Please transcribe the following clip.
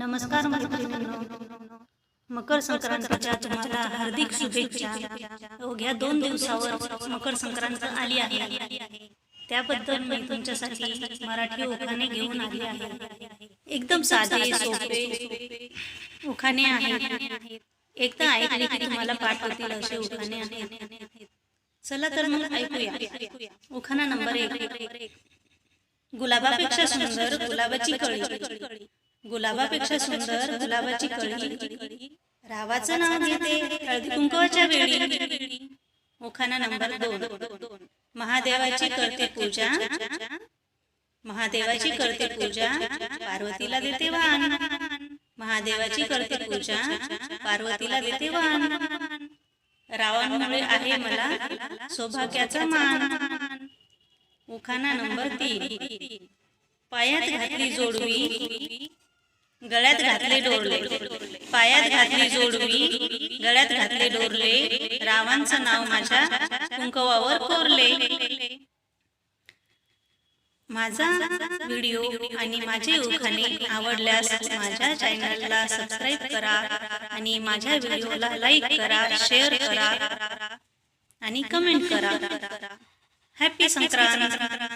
नमस्कार मैत्रिणींनो मकर संक्रांतीच्या तुम्हाला हार्दिक शुभेच्छा. अवघ्या दोन दिवसावर मकर संक्रांत आली आहे. त्याबद्दल मी तुमच्यासाठी मराठी उखाणे घेऊन आली आहे. एकदम साधे सोपे उखाणे आहेत. एकदा ऐकले की तुम्हाला पाठ होतील असे उखाणे आहेत. चला तर मग ऐकूया. उखाणा नंबर एक. गुलाबापेक्षा सुंदर गुलाबाची कळी. गुलाबापेक्षा सुंदर गुलाबाची कळी रावाचं नाव घेते हळदी कुंकवाच्या वेळी. उखाणा नंबर दोन. महादेवाची करते पूजा. महादेवाची करते पूजा. पार्वतीला देते वाण. महादेवाची करते पूजा. पार्वतीला देते वाण. रावांमुळे आहे मला सौभाग्याचा मान. उखाणा नंबर तीन. पायात घातली जोडवी. गळ्यात घातले डोरले. पायात घातली जोडवी गळ्यात घातले डोरले. रावांचं नाव माझ्या कुंकवावर कोरले. माझा व्हिडिओ आणि माझे उखाणे आवडल्यास माझ्या चॅनलला सबस्क्राईब करा आणि माझ्या व्हिडिओला लाईक करा शेअर करा आणि कमेंट करा. हॅपी संक्रांत